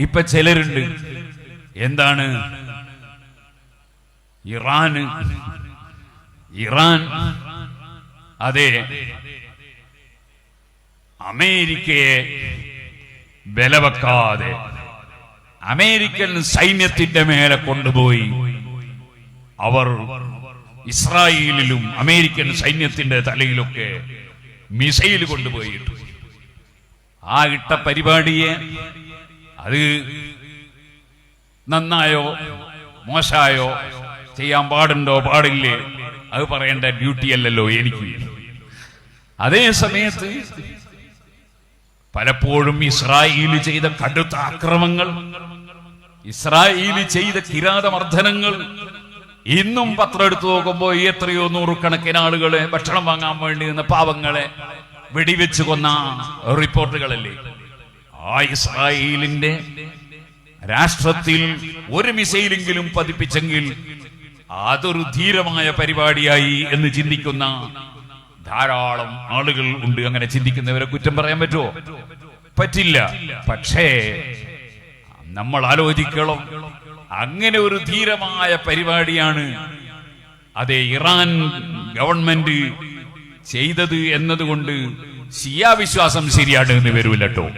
ഇപ്പൊ ചിലരുണ്ട്. എന്താണ്? ഇറാന് ഇറാൻ. അതെ. അമേരിക്കയെ ബലവെക്കാതെ അമേരിക്കൻ സൈന്യത്തിന്റെ മേലെ കൊണ്ടുപോയി. അവർ ഇസ്രായേലിലും അമേരിക്കൻ സൈന്യത്തിന്റെ തലയിലൊക്കെ മിസൈൽ കൊണ്ടുപോയിട്ടു. ആ ഇട്ട പരിപാടിയെ അത് നന്നായോ മോശായോ ചെയ്യാൻ പാടുണ്ടോ പാടില്ലേ? അത് പറയേണ്ട ഡ്യൂട്ടി അല്ലല്ലോ എനിക്ക്. അതേ സമയത്ത് പലപ്പോഴും ഇസ്രായേൽ ചെയ്ത കടുത്ത ആക്രമങ്ങൾ ഇസ്രായേൽ ചെയ്ത കിരാതമർദ്ദനങ്ങൾ ഇന്നും പത്രം എടുത്തു നോക്കുമ്പോൾ എത്രയോ നൂറുകണക്കിന് ആളുകളെ ഭക്ഷണം വാങ്ങാൻ വേണ്ടി നിന്ന പാവങ്ങളെ വെടിവെച്ച് കൊന്ന റിപ്പോർട്ടുകളല്ലേ? ആ ഇസ്രായേലിന്റെ രാഷ്ട്രത്തിൽ ഒരു മിസൈലെങ്കിലും പതിപ്പിച്ചെങ്കിൽ അതൊരു ധീരമായ പരിപാടിയായി എന്ന് ചിന്തിക്കുന്ന ധാരാളം ആളുകൾ ഉണ്ട്. അങ്ങനെ ചിന്തിക്കുന്നവരെ കുറ്റം പറയാൻ പറ്റുമോ? പറ്റില്ല. പക്ഷേ നമ്മൾ ആലോചിക്കണം. അങ്ങനെ ഒരു ധീരമായ പരിപാടിയാണ് അതെ ഇറാൻ ഗവൺമെന്റ് ചെയ്തത് എന്നതുകൊണ്ട് ശിയാവിശ്വാസം ശരിയാണ് എന്ന് വരൂല്ലോ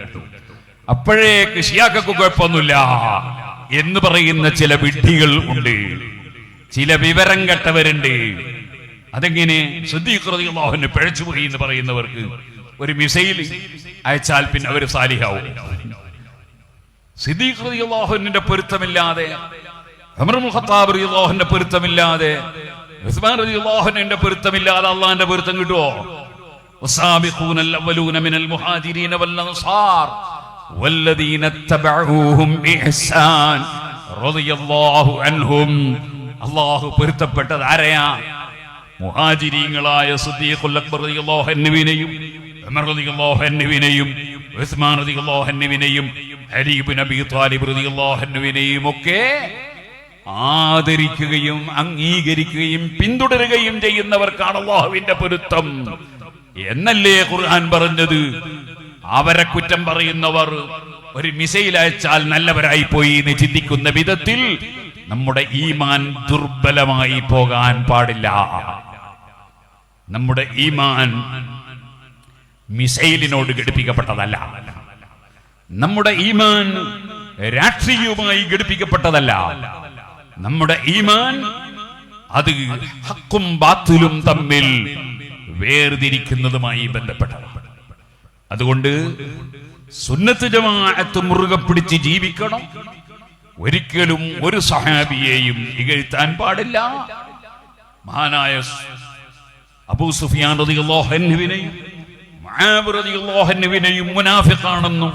അപ്പോഴേക്ക് ഷിയാക്കൾക്ക് കുഴപ്പമൊന്നുമില്ല. എന്ന് പറയുന്ന ചില വിഡ്ഢികൾ ഉണ്ട്. ചില വിവരം കെട്ടവരുണ്ട്. അതെങ്ങനെ? പിഴച്ചു പിഴച്ചുപോയി എന്ന് പറയുന്നവർക്ക് ഒരു മിസൈൽ അയച്ചാൽ പിന്നെ അവർ സാലിഹാവും. സിദ്ദീഖ് റളിയല്ലാഹുവിന്റെ പൊരുത്തമില്ലാതെ റളിയല്ലാഹുവിന്റെ പൊരുത്തമില്ലാതെ ഉസ്മാൻ റളിയല്ലാഹുവിന്റെ പൊരുത്തമില്ലാതെ അള്ളാഹിന്റെ പൊരുത്തം കിട്ടുമോ والسابقون الأولون من المهاجرين والأنصار والذين اتبعوهم بإحسان رضي الله عنهم അള്ളാഹു പൊരുത്തപ്പെട്ടത് ആരെയാ മുഹാജിരീങ്ങളായ സിദ്ദീഖുൽ അക്ബർ റളിയല്ലാഹു അൻഹുവിനെയും ഉമർ റളിയല്ലാഹു അൻഹുവിനെയും ഉസ്മാൻ റളിയല്ലാഹു അൻഹുവിനെയും അലി ഇബ്നു അബീ ത്വാലിബ് റളിയല്ലാഹു അൻഹുവിനെയും ഒക്കെ ആദരിക്കുകയും അംഗീകരിക്കുകയും പിന്തുടരുകയും ചെയ്യുന്നവർക്കാണ് അള്ളാഹുവിന്റെ പൊരുത്തം എന്നല്ലേ ഖുർആൻ പറഞ്ഞത് അവരെ കുറ്റം പറയുന്നവർ ഒരു മിസൈൽ അയച്ചാൽ നല്ലവരായി പോയി എന്ന് ചിന്തിക്കുന്ന വിധത്തിൽ നമ്മുടെ ഈമാൻ ദുർബലമായി പോകാൻ പാടില്ല. നമ്മുടെ ഈമാൻ മിസൈലിനോട് ഘടിപ്പിക്കപ്പെട്ടതല്ല. നമ്മുടെ ഈമാൻ രാഷ്ട്രീയവുമായി ഘടിപ്പിക്കപ്പെട്ടതല്ല. നമ്മുടെ ഈമാൻ അത് ഹക്കും ബാത്തിലും തമ്മിൽ വേർതിരിക്കുന്നതുമായി ബന്ധപ്പെട്ടതാണ്. അതുകൊണ്ട് സുന്നത്ത് ജമാഅത്ത് മുറുകെ പിടിച്ച് ജീവിക്കണം. ഒരിക്കലും ഒരു സഹാബിയെയും ഇകഴ്ത്താൻ പാടില്ല. മഹാനായ അബൂ സുഫിയാൻ റതിയുള്ളോഹന്നുവിനെയും റളിയല്ലാഹുവിനെയും മുനാഫിഖാണെന്നും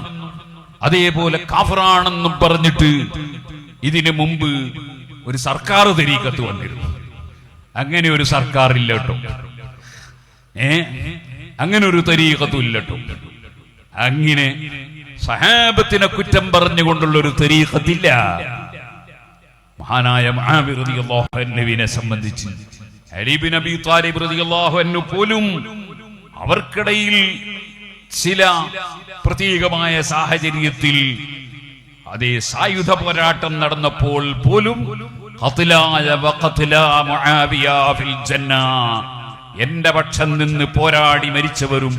അതേപോലെ കാഫറാണെന്നും പറഞ്ഞിട്ട് ഇതിനു മുമ്പ് ഒരു സർക്കാർ തെരീക്കത്ത് വന്നിരുന്നു. അങ്ങനെ ഒരു സർക്കാർ ഇല്ലട്ടോ ഏ? അങ്ങനെ ഒരു തെരീക്കത്തും ഇല്ല കേട്ടോ. അങ്ങനെ സഹാബത്തിനെ കുറ്റം പറഞ്ഞുകൊണ്ടുള്ള ഒരു തരീഖത്തില്ല. മഹാനായ മഹാബി റളിയല്ലാഹു അൻഹുവിനെ സംബന്ധിച്ച് അലിബിൻ അബി താലിബ് റളിയല്ലാഹു അൻഹു പോലും അവർക്കിടയിൽ ചില പ്രത്യേകമായ സാഹചര്യത്തിൽ അതേ സായുധ പോരാട്ടം നടന്നപ്പോൾ പോലും എന്റെ പക്ഷം നിന്ന് പോരാടി മരിച്ചവരും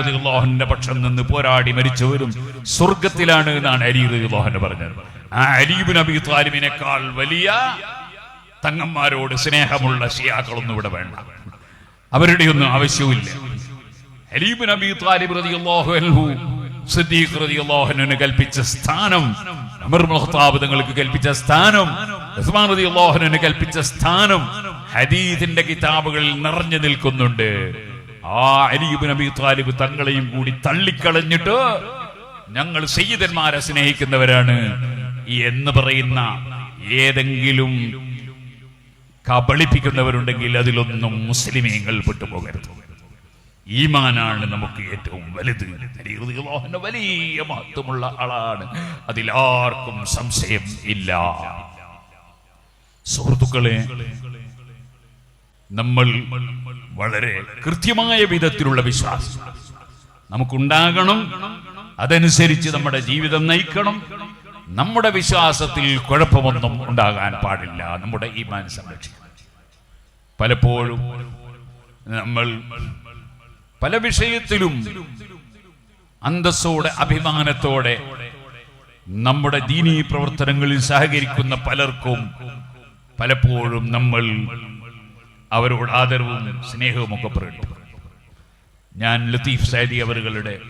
റളിയല്ലാഹുവിന്റെ പക്ഷം നിന്ന് പോരാടി മരിച്ചവരും സ്വർഗത്തിലാണ് എന്നാണ് അലി റളിയല്ലാഹു പറഞ്ഞത്. ആ അലീബിൻ അബി താലിബിനേക്കാൾ വലിയ തങ്ങന്മാരോട് സ്നേഹമുള്ള ഷിയാക്കളൊന്നും ഇവിടെ വേണ്ട. അവരുടെയൊന്നും ആവശ്യവുമില്ല. അലീബിൻ അബി താലിബ് റളിയല്ലാഹു അൻഹു സിദ്ദീഖ് റളിയല്ലാഹു അൻഹുവിന് കൽപ്പിച്ച സ്ഥാനം ഉമർ ഇബ്നുൽ തങ്ങൾക്ക് കൽപ്പിച്ച സ്ഥാനം ഉസ്മാൻ റളിയല്ലാഹു അൻഹുവിന് കൽപ്പിച്ച സ്ഥാനം ഹദീസിന്റെ കിതാബുകളിൽ നിറഞ്ഞു നിൽക്കുന്നുണ്ട്. ആ അലീബിൻ അബി താലിബ് തങ്ങളെയും കൂടി തള്ളിക്കളഞ്ഞിട്ട് ഞങ്ങൾ സയ്യിദന്മാരെ സ്നേഹിക്കുന്നവരാണ്. എന്ന് പറയുന്ന ഏതെങ്കിലും കബളിപ്പിക്കുന്നവരുണ്ടെങ്കിൽ അതിലൊന്നും മുസ്ലിമീങ്ങൾ പെട്ടുപോകരുത്. ഈമാനാണ് നമുക്ക് ഏറ്റവും വലുത്. വലിയ മഹത്വമുള്ള ആളാണ്. അതിലാർക്കും സംശയം ഇല്ല. സുഹൃത്തുക്കളെ നമ്മൾ വളരെ കൃത്യമായ വിധത്തിലുള്ള വിശ്വാസം. നമുക്കുണ്ടാകണം അതനുസരിച്ച് നമ്മുടെ ജീവിതം നയിക്കണം. നമ്മുടെ വിശ്വാസത്തിൽ കുഴപ്പമൊന്നും ഉണ്ടാകാൻ പാടില്ല. നമ്മുടെ ഈമാൻ സംരക്ഷിക്കണം. പലപ്പോഴും നമ്മൾ പല വിഷയത്തിലും അന്തസ്സോടെ അഭിമാനത്തോടെ നമ്മുടെ ദീനീ പ്രവർത്തനങ്ങളിൽ സഹകരിക്കുന്ന പലർക്കും പലപ്പോഴും നമ്മൾ അവരോട് ആദരവും സ്നേഹവും ഒക്കെ പ്രകടിപ്പിക്കും ഞാൻ ലത്തീഫ് സൈദി അവരുടെ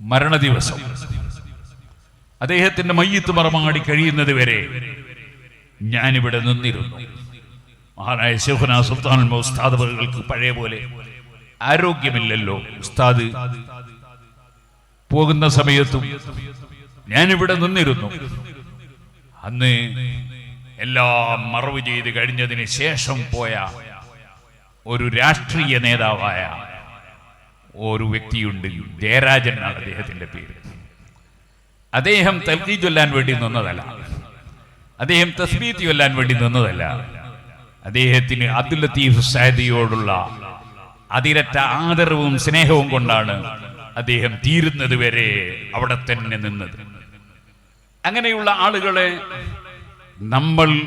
മരണദിവസം അദ്ദേഹത്തിന്റെ മയ്യത്ത് മറമാടി കഴിയുന്നത് വരെ ഞാനിവിടെ നിന്നിരുന്നു. മഹാനായ ശേഖന സുൽത്താൻ ഉസ്താദ് അവർക്ക് പഴയ പോലെ ആരോഗ്യമില്ലല്ലോ. ഉസ്താദ് പോകുന്ന സമയത്തും ഞാനിവിടെ നിന്നിരുന്നു. അന്ന് എല്ലാം മറവ് ചെയ്ത് കഴിഞ്ഞതിന് ശേഷം പോയ ഒരു രാഷ്ട്രീയ നേതാവായ ഒരു വ്യക്തിയുണ്ട് ജയരാജൻ എന്നാണ് അദ്ദേഹത്തിന്റെ പേര്. അദ്ദേഹം തൽക്കി ചൊല്ലാൻ വേണ്ടി നിന്നതല്ല. അദ്ദേഹം തസ്ബീത്ത് ചൊല്ലാൻ വേണ്ടി നിന്നതല്ല. അദ്ദേഹത്തിന് അബ്ദുൽ ലത്തീഫ് സാദിയോടുള്ള അതിരറ്റ ആദരവും സ്നേഹവും കൊണ്ടാണ് അദ്ദേഹം തീരുന്നത് വരെ അവിടെ തന്നെ നിന്നത്. അങ്ങനെയുള്ള ആളുകളെ നമ്മൾ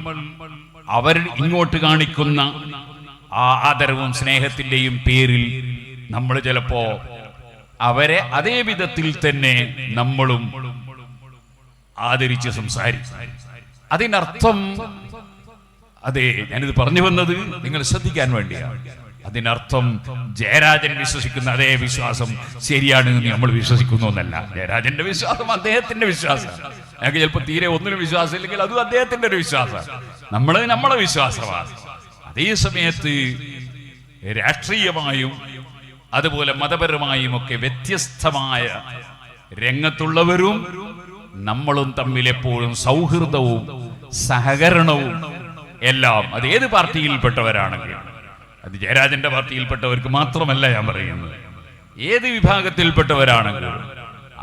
അവർ ഇങ്ങോട്ട് കാണിക്കുന്ന ആ ആദരവും സ്നേഹത്തിന്റെയും പേരിൽ നമ്മൾ ചിലപ്പോ അവരെ അതേ വിധത്തിൽ തന്നെ നമ്മളും ആദരിച്ച് സംസാരിക്കും. അതിനർത്ഥം അതെ ഞാനിത് പറഞ്ഞു വന്നത് നിങ്ങൾ ശ്രദ്ധിക്കാൻ വേണ്ടിയാണ്. അതിനർത്ഥം ജയരാജൻ വിശ്വസിക്കുന്ന അതേ വിശ്വാസം ശരിയാണ് നമ്മൾ വിശ്വസിക്കുന്നു എന്നല്ല. ജയരാജന്റെ വിശ്വാസം അദ്ദേഹത്തിന്റെ വിശ്വാസം. ഞങ്ങൾക്ക് ചിലപ്പോൾ തീരെ ഒന്നിനും വിശ്വാസം ഇല്ലെങ്കിൽ അതും അദ്ദേഹത്തിന്റെ ഒരു വിശ്വാസം. നമ്മൾ നമ്മളെ വിശ്വാസമാണ്. അതേ സമയത്ത് രാഷ്ട്രീയമായും അതുപോലെ മതപരമായും ഒക്കെ വ്യത്യസ്തമായ രംഗത്തുള്ളവരും നമ്മളും തമ്മിൽ എപ്പോഴും സൗഹൃദവും സഹകരണവും എല്ലാം അത് ഏത് പാർട്ടിയിൽപ്പെട്ടവരാണെങ്കിലും അത് ജയരാജന്റെ പാർട്ടിയിൽപ്പെട്ടവർക്ക് മാത്രമല്ല ഞാൻ പറയുന്നത്. ഏത് വിഭാഗത്തിൽപ്പെട്ടവരാണെങ്കിലും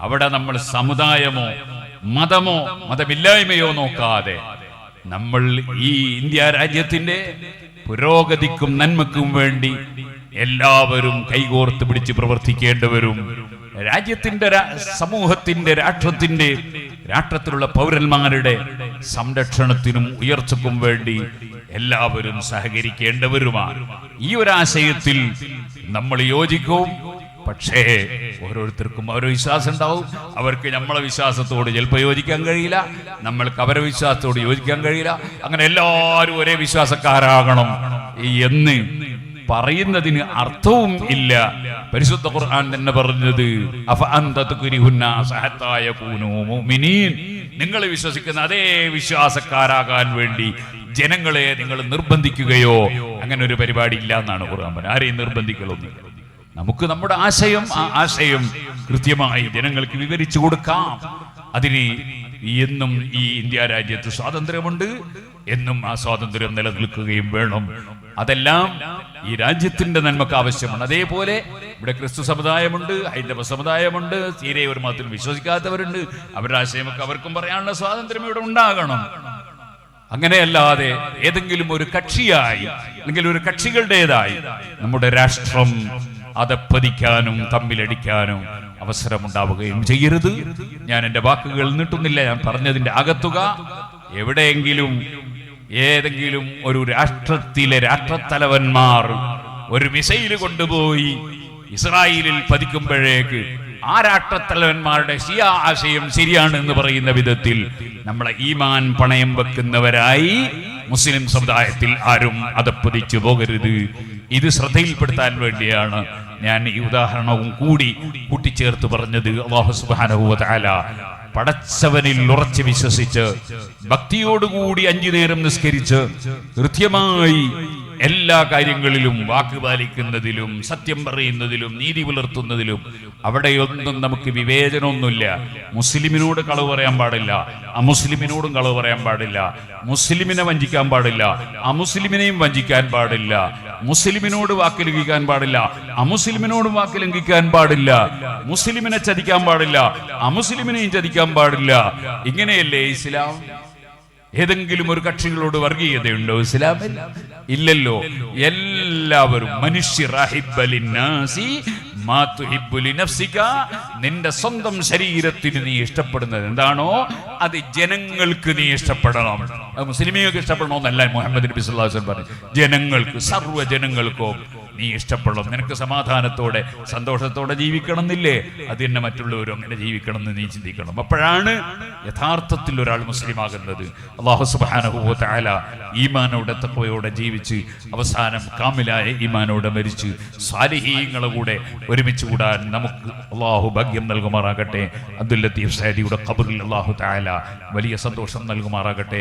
അവിടെ നമ്മൾ സമുദായമോ മതമോ മതമില്ലായ്മയോ നോക്കാതെ നമ്മൾ ഈ ഇന്ത്യ രാജ്യത്തിന്റെ പുരോഗതിക്കും നന്മക്കും വേണ്ടി എല്ലാവരും കൈകോർത്ത് പിടിച്ച് പ്രവർത്തിക്കേണ്ടവരും രാജ്യത്തിന്റെ സമൂഹത്തിന്റെ രാഷ്ട്രത്തിന്റെ രാഷ്ട്രത്തിലുള്ള പൗരന്മാരുടെ സംരക്ഷണത്തിനും ഉയർച്ചക്കും വേണ്ടി എല്ലാവരും സഹകരിക്കേണ്ടവരുമാണ്. ഈ ഒരു ആശയത്തിൽ നമ്മൾ യോജിക്കും. പക്ഷേ ഓരോരുത്തർക്കും ഓരോ വിശ്വാസം ഉണ്ടാവും. അവർക്ക് നമ്മളെ വിശ്വാസത്തോട് ചിലപ്പോൾ യോജിക്കാൻ കഴിയില്ല. നമ്മൾക്ക് അവരെ വിശ്വാസത്തോട് യോജിക്കാൻ കഴിയില്ല. അങ്ങനെ എല്ലാവരും ഒരേ വിശ്വാസക്കാരാകണം. എന്ന് പറയുന്നതിന് അർത്ഥവും ഇല്ല. പരിശുദ്ധ ഖുർആൻ തന്നെ പറഞ്ഞത് നിങ്ങൾ വിശ്വസിക്കുന്ന അതേ വിശ്വാസക്കാരാകാൻ വേണ്ടി ജനങ്ങളെ നിങ്ങൾ നിർബന്ധിക്കുകയോ അങ്ങനെ ഒരു പരിപാടി ഇല്ല എന്നാണ് ഖുർആൻ പറഞ്ഞത്. ആരെയും നിർബന്ധിക്കലൊന്നുമില്ല. നമുക്ക് നമ്മുടെ ആശയം ആ ആശയം കൃത്യമായി ജനങ്ങൾക്ക് വിവരിച്ചു കൊടുക്കാം. അതിന് എന്നും ഈ ഇന്ത്യ രാജ്യത്ത് സ്വാതന്ത്ര്യമുണ്ട്. എന്നും ആ സ്വാതന്ത്ര്യം നിലനിൽക്കുകയും വേണം. അതെല്ലാം ഈ രാജ്യത്തിന്റെ നന്മക്ക് ആവശ്യമാണ്. അതേപോലെ ഇവിടെ ക്രിസ്തു സമുദായമുണ്ട് ഹൈന്ദവ സമുദായമുണ്ട് തീരെ ഒരു മതത്തിൽ വിശ്വസിക്കാത്തവരുണ്ട്. അവരുടെ ആശയമൊക്കെ അവർക്കും പറയാനുള്ള സ്വാതന്ത്ര്യം ഇവിടെ ഉണ്ടാകണം. അങ്ങനെയല്ലാതെ ഏതെങ്കിലും ഒരു കക്ഷിയായി അല്ലെങ്കിൽ ഒരു കക്ഷികളുടേതായി നമ്മുടെ രാഷ്ട്രം അതപ്പതിക്കാനും തമ്മിലടിക്കാനും അവസരമുണ്ടാവുകയും ചെയ്യരുത്. ഞാൻ എന്റെ വാക്കുകൾ നീട്ടുന്നില്ല ഞാൻ പറഞ്ഞതിന്റെ അകത്തുക. എവിടെയെങ്കിലും ഏതെങ്കിലും ഒരു രാഷ്ട്രത്തിലെ രാഷ്ട്രത്തലവന്മാർ ഒരു മിസൈൽ കൊണ്ടുപോയി ഇസ്രായേലിൽ പതിക്കുമ്പോഴേക്ക് ആ രാഷ്ട്രത്തലവന്മാരുടെ ശിയ ആശയം ശരിയാണ് എന്ന് പറയുന്ന വിധത്തിൽ നമ്മളെ ഈമാൻ പണയം വെക്കുന്നവരായി മുസ്ലിം സമുദായത്തിൽ ആരും അതപ്പതിച്ചു പോകരുത്. ഇത് ശ്രദ്ധയിൽപ്പെടുത്താൻ വേണ്ടിയാണ് ഞാൻ ഈ ഉദാഹരണവും കൂടി കൂട്ടിച്ചേർത്ത് പറഞ്ഞത്. അള്ളാഹു സുബാനഹുല പടച്ചവനിൽ ഉറച്ചു വിശ്വസിച്ച് ഭക്തിയോടുകൂടി അഞ്ചു നേരം നിസ്കരിച്ച് കൃത്യമായി എല്ലാ കാര്യങ്ങളിലും വാക്ക് പാലിക്കുന്നതിലും സത്യം പറയുന്നതിലും നീതി പുലർത്തുന്നതിലും അവിടെയൊന്നും നമുക്ക് വിവേചനമൊന്നുമില്ല. മുസ്ലിമിനോട് കളവ് പറയാൻ പാടില്ല. അമുസ്ലിമിനോടും കളവ് പറയാൻ പാടില്ല. മുസ്ലിമിനെ വഞ്ചിക്കാൻ പാടില്ല. അമുസ്ലിമിനെയും വഞ്ചിക്കാൻ പാടില്ല. മുസ്ലിമിനോട് വാക്ക് ലംഘിക്കാൻ പാടില്ല. അമുസ്ലിമിനോട് വാക്ക് ലംഘിക്കാൻ പാടില്ല. മുസ്ലിമിനെ ചതിക്കാൻ പാടില്ല. അമുസ്ലിമിനെയും ചതിക്കാൻ പാടില്ല. ഇങ്ങനെയല്ലേ ഇസ്ലാം? ഏതെങ്കിലും ഒരു കക്ഷികളോട് വർഗീയതയുണ്ടോ ഇസ്ലാമിൽ? ഇല്ലല്ലോ. എല്ലാവരും മനുഷ്യർ നിന്റെ സ്വന്തം ശരീരത്തിന് നീ ഇഷ്ടപ്പെടുന്നത് എന്താണോ അത് ജനങ്ങൾക്ക് നീ ഇഷ്ടപ്പെടണം. മുസ്ലിമീങ്ങൾക്ക് ഇഷ്ടപ്പെടണമെന്നല്ല മുഹമ്മദ് നബി വസല്ലം പറഞ്ഞു. ജനങ്ങൾക്ക് സർവ ജനങ്ങൾക്കും നീ ഇഷ്ടപ്പെടും. നിനക്ക് സമാധാനത്തോടെ സന്തോഷത്തോടെ ജീവിക്കണം എന്നില്ലേ അത് തന്നെ മറ്റുള്ളവരും അങ്ങനെ ജീവിക്കണം എന്ന് നീ ചിന്തിക്കണം. അപ്പോഴാണ് യഥാർത്ഥത്തിൽ ഒരാൾ മുസ്ലിം ആകുന്നത് അള്ളാഹു തആല ഈമാനോടെ തക്കവയോടെ ജീവിച്ച് അവസാനം കാമിലായ ഈമാനോടെ മരിച്ച് സാലിഹീങ്ങളെ കൂടെ ഒരുമിച്ച് കൂടാൻ നമുക്ക് അള്ളാഹു ഭാഗ്യം നൽകുമാറാകട്ടെ. അബ്ദുൽ ലത്തീഫ് സാദിയുടെ ഖബറിൽ അള്ളാഹു താല വലിയ സന്തോഷം നൽകുമാറാകട്ടെ.